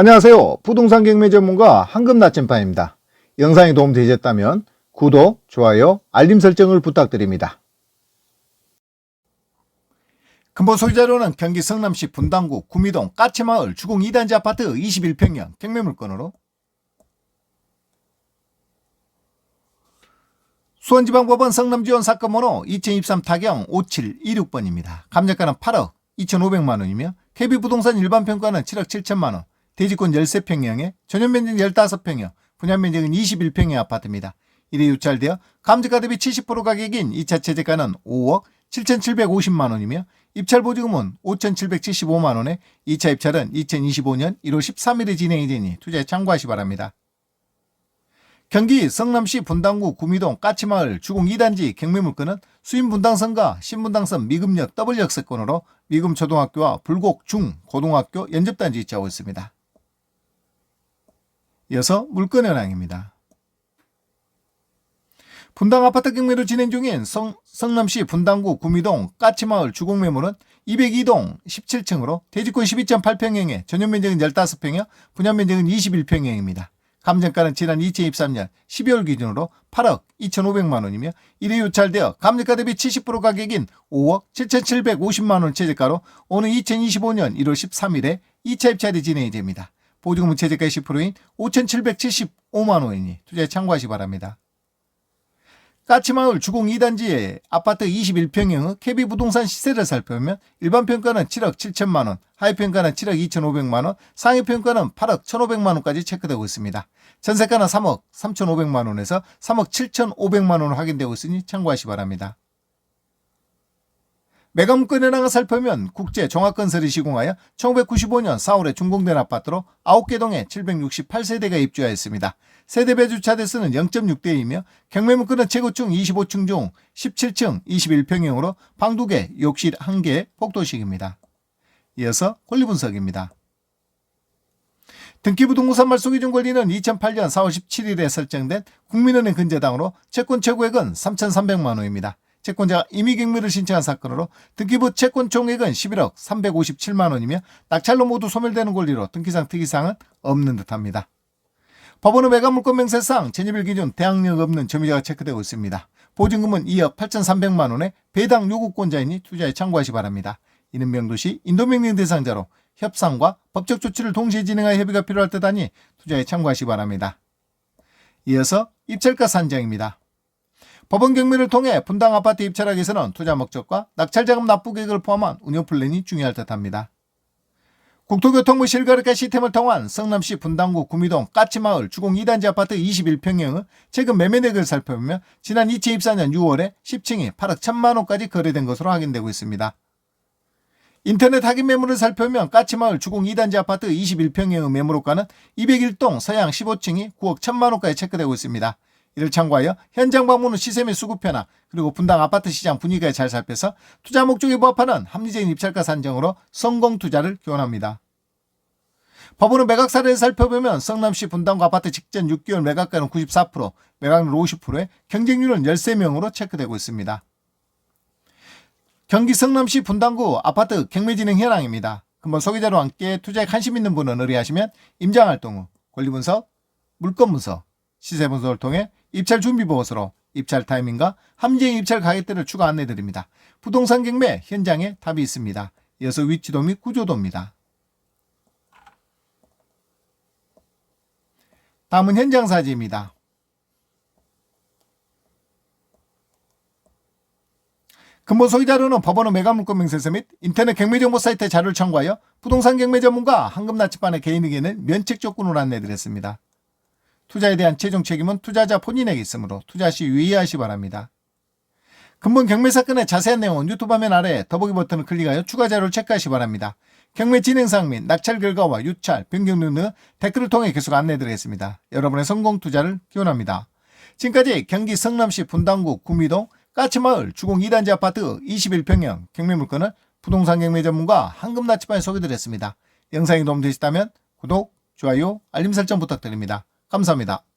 안녕하세요. 부동산 경매 전문가 황금 나침반입니다. 영상이 도움되셨다면 구독, 좋아요, 알림 설정을 부탁드립니다. 근본 소유자료는 경기 성남시 분당구 구미동 까치마을 주공 2단지 아파트 21평형 경매 물건으로 수원지방법원 성남지원 사건 번호 2023 타경 5726번입니다. 감정가는 8억 2,500만 원이며 KB부동산 일반평가는 7억 7천만 원, 대지권 13평형에 전용면적 15평형, 분양면적은 21평형 아파트입니다. 이래 유찰되어 감정가 대비 70% 가격인 2차 최저가는 5억 7,750만 원이며 입찰 보증금은 5,775만 원에 2차 입찰은 2025년 1월 13일에 진행이 되니 투자에 참고하시 기 바랍니다. 경기 성남시 분당구 구미동 까치마을 주공 2단지 경매물건은 수인 분당선과 신분당선 미금역 더블역세권으로 미금 초등학교와 불곡 중 고등학교 연접단지 위치하고 있습니다. 이어서 물건 현황입니다. 분당 아파트 경매로 진행 중인 성, 성남시 분당구 구미동 까치마을 주공 매물은 202동 17층으로 대지권 12.8평형에 전용면적은 15평형, 분양면적은 21평형입니다. 감정가는 지난 2023년 12월 기준으로 8억 2,500만 원이며 이래 유찰되어 감정가 대비 70% 가격인 5억 7,750만 원 최저가로 오는 2025년 1월 13일에 2차 입찰이 진행이 됩니다. 보증금 최저가 10%인 5,775만 원이니 투자에 참고하시 기 바랍니다. 까치마을 주공 2단지의 아파트 21평형의 KB 부동산 시세를 살펴보면 일반 평가는 7억 7천만 원, 하위 평가는 7억 2,500만 원, 상위 평가는 8억 1,500만 원까지 체크되고 있습니다. 전세가는 3억 3,500만 원에서 3억 7,500만 원으로 확인되고 있으니 참고하시 기 바랍니다. 매각물건 현황을 살펴보면 국제 종합건설이 시공하여 1995년 4월에 준공된 아파트로 9개 동에 768세대가 입주하였습니다. 세대배 주차 대수는 0.6대이며 경매물건은 최고층 25층 중 17층 21평형으로 방 2개, 욕실 1개, 복도식입니다. 이어서 권리분석입니다. 등기부등본산 말소기준 권리는 2008년 4월 17일에 설정된 국민은행 근저당으로 채권 최고액은 3,300만 원입니다. 채권자가 임의경매를 신청한 사건으로 등기부 채권 총액은 11억 357만 원이며 낙찰로 모두 소멸되는 권리로 등기상 특이사항은 없는 듯합니다. 법원의 매각물건 명세상 전입일 기준 대항력 없는 점유자가 체크되고 있습니다. 보증금은 2억 8,300만 원에 배당 요구권자이니 투자에 참고하시 기 바랍니다. 이는 명도시 인도명령 대상자로 협상과 법적 조치를 동시에 진행할 협의가 필요할 듯 하니 투자에 참고하시 기 바랍니다. 이어서 입찰가 산정입니다. 법원 경매를 통해 분당 아파트 입찰하기 위해서는 투자 목적과 낙찰자금 납부 계획을 포함한 운영 플랜이 중요할 듯합니다. 국토교통부 실거래가 시스템을 통한 성남시 분당구 구미동 까치마을 주공 2단지 아파트 21평형의 최근 매매액을 살펴보면 지난 2024년 6월에 10층이 8억 1천만 원까지 거래된 것으로 확인되고 있습니다. 인터넷 확인 매물을 살펴보면 까치마을 주공 2단지 아파트 21평형의 매물호가는 201동 서양 15층이 9억 1천만 원까지 체크되고 있습니다. 이를 참고하여 현장 방문 후 시세 및 수급 변화 그리고 분당 아파트 시장 분위기에 잘 살펴서 투자 목적에 부합하는 합리적인 입찰가 산정으로 성공 투자를 기원합니다. 법원의 매각 사례를 살펴보면 성남시 분당구 아파트 직전 6개월 매각가는 94%, 매각률 50%에 경쟁률은 13명으로 체크되고 있습니다. 경기 성남시 분당구 아파트 경매 진행 현황입니다. 금번 소개자로 함께 투자에 관심 있는 분은 의뢰하시면 임장활동 후 권리분석, 물건분석, 시세분석을 통해 입찰 준비 보고서로 입찰 타이밍과 함정 입찰 가격대를 추가 안내 드립니다. 부동산 경매 현장에 답이 있습니다. 이어서 위치도 및 구조도입니다. 다음은 현장 사진입니다. 근본 소유자료는 법원의 매각물건 명세서 및 인터넷 경매정보 사이트 자료를 참고하여 부동산 경매 전문가 황금나치반의 개인에게는 면책 조건으로 안내드렸습니다. 투자에 대한 최종 책임은 투자자 본인에게 있으므로 투자 시 유의하시 기 바랍니다. 근본 경매 사건의 자세한 내용은 유튜브 화면 아래 더보기 버튼을 클릭하여 추가 자료를 체크하시 기 바랍니다. 경매 진행사항 및 낙찰 결과와 유찰, 변경 등은 댓글을 통해 계속 안내드리겠습니다. 여러분의 성공 투자를 기원합니다. 지금까지 경기 성남시 분당구 구미동 까치마을 주공 2단지 아파트 21평형 경매 물건을 부동산 경매 전문가 황금나치반에 소개드렸습니다. 영상이 도움되셨다면 구독, 좋아요, 알림 설정 부탁드립니다. 감사합니다.